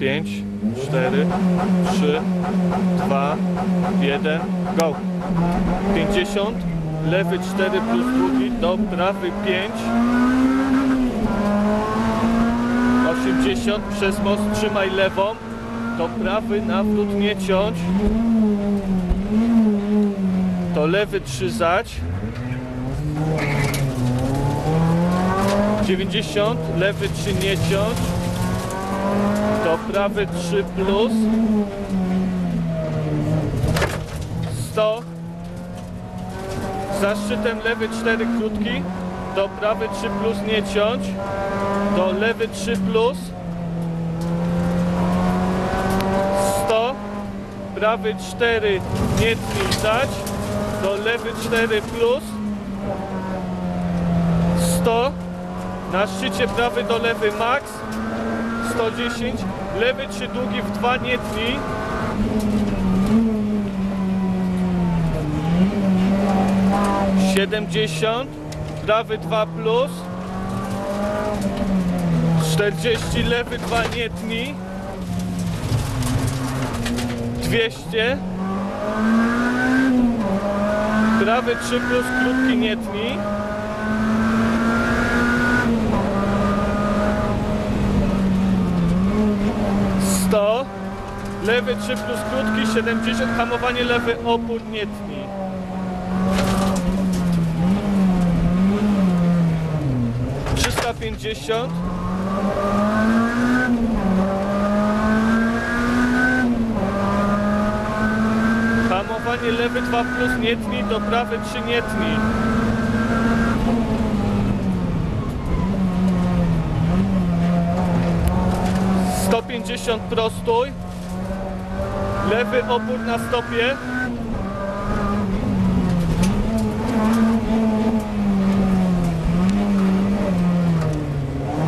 5, 4, 3, 2, 1, go. 50, lewy 4 plus drugi, do prawy 5. 80, przez most trzymaj lewą, do prawy nawrót nie ciąć. To lewy 3 zać. 90, lewy 3 nie ciąć. To prawy 3 plus. 100. Za szczytem lewy 4 krótki. Do prawy 3 plus nie ciąć. Do lewy 3 plus. 100. Prawy 4 nie tnij dać. Do lewy 4 plus. 100. Na szczycie prawy do lewy max 110, lewy 3 długi w 2 nie tnij. Siedemdziesiąt, prawy 2 plus. 40, lewy 2 nie tnij. 200. Prawy 3 plus krótki nie tnij. 100, lewy 3 plus krótki 70, hamowanie lewy opór nie tnij. Trzysta pięćdziesiąt. Hamowanie lewy 2 plus nie tnij, do prawy 3 nie. Sto pięćdziesiąt prostój. Lewy opór na stopie.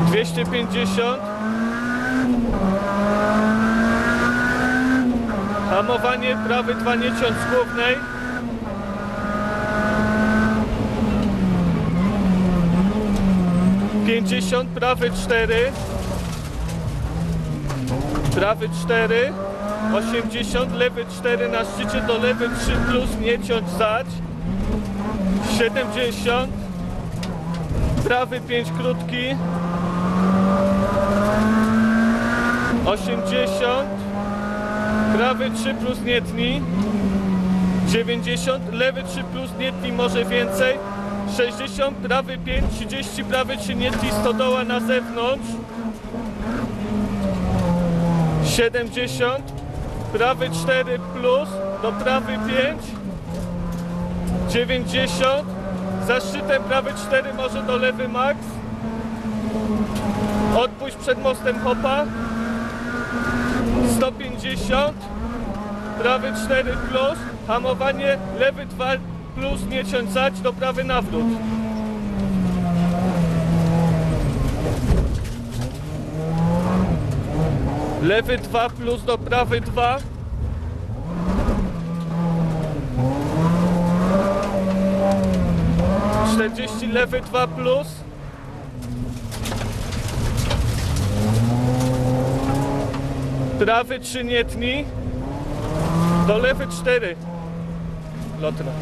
Dwieście pięćdziesiąt. Hamowanie prawy dwa nie ciąć z głównej. Pięćdziesiąt, prawy cztery. Prawy 4, 80, lewy 4 na szczycie do lewy 3 plus, nie ciąć zać. 70, prawy 5 krótki. 80, prawy 3 plus nie tnij. 90, lewy 3 plus nie tnij, może więcej. 60, prawy 5, 30, prawy 3 nie tnij, stodoła na zewnątrz. 70, prawy 4 plus, do prawy 5, 90, za szczytem prawy 4 może do lewy max, odpuść przed mostem hopa, 150, prawy 4 plus, hamowanie lewy 2 plus, nie ciąć zać, do prawy nawrót. Lewy 2 plus do prawy 2. Czterdzieści lewy 2 plus. Prawy 3 nie tnij. Do lewy 4. Lotna.